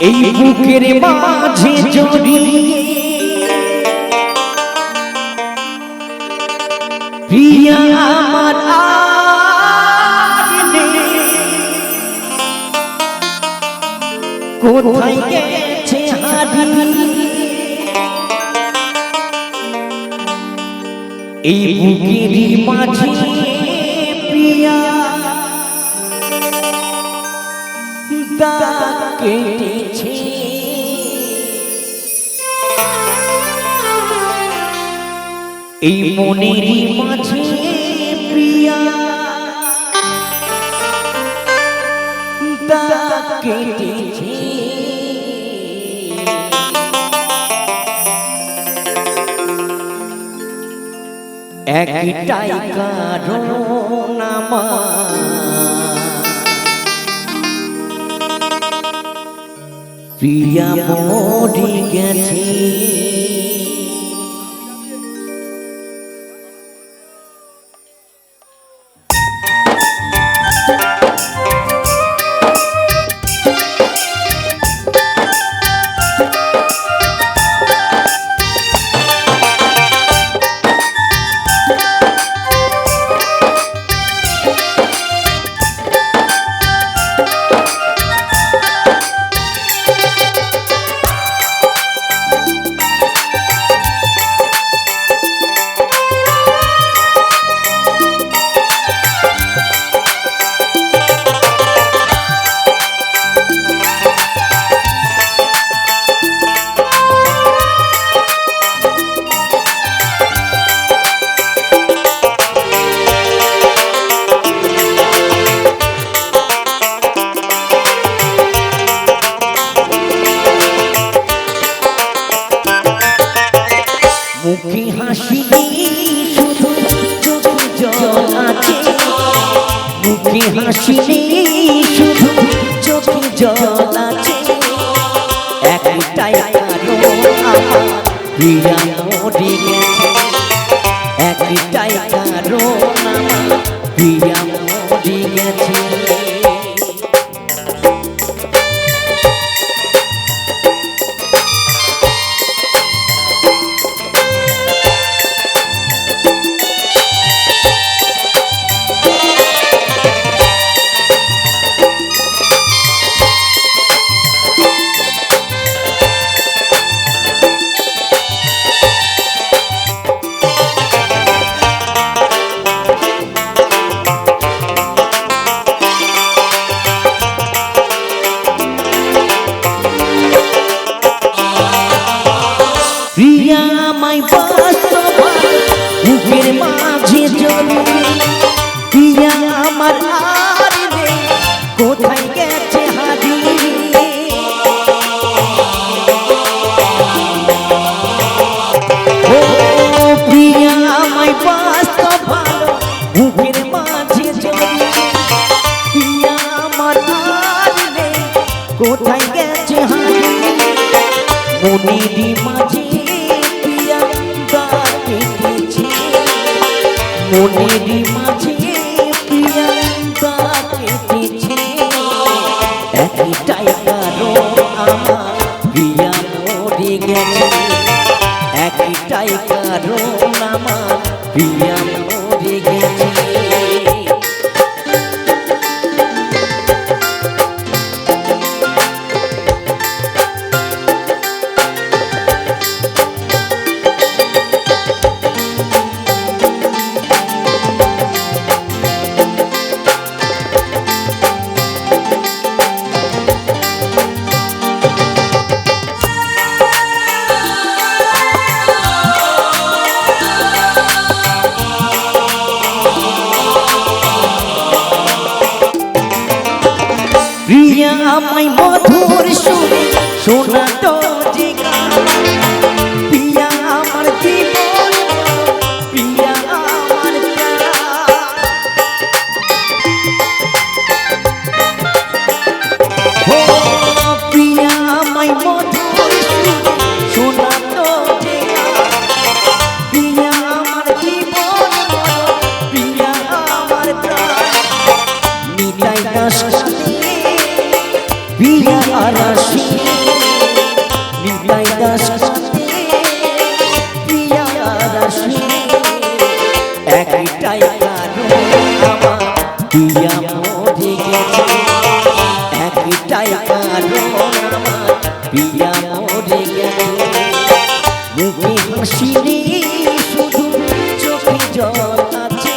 এই বুকের মাঝে জড়িয়ে প্রিয়া আমার। কোথায় গেছে হারিয়ে এই বুকেরই মাঝে প্রিয়া দাগ কেটেছে। এই মনেরই মাঝে প্রিয়া দাগ কেটেছে। একটাই কারণ প্রিয়া মরি গেছে। নেই, শুধু চোখে জল আছে। একটাই কারণ আমার প্রিয়া মরে গেছে। আমায় বাস্তব বুকের মাঝে জড়িয়ে প্রিয়া আমার আর কোথায় গেছে হারিয়ে কোথায় গেছে হারিয়ে মনেরই মনেরই মাঝে প্রিয়া ডাকেছে একটাই কারণ আমার প্রিয়া মরে গেছে। একটাই কারণ আমার প্রিয়া সোনা তো জিগা, পিয়া আমার জীবন, পিয়া আমার ও পিয়া আমায় মধুর সোনা তো জিগা, পিয়া আমার জীবন, পিয়া আমার প্রাণ নিতাই দাস পিয়া আর জানো আমার দিয়া মরে গেছে একটাই কারণ আমার দিয়া মরে গেছে মুখে হাসি শুধু চোখে জল আছে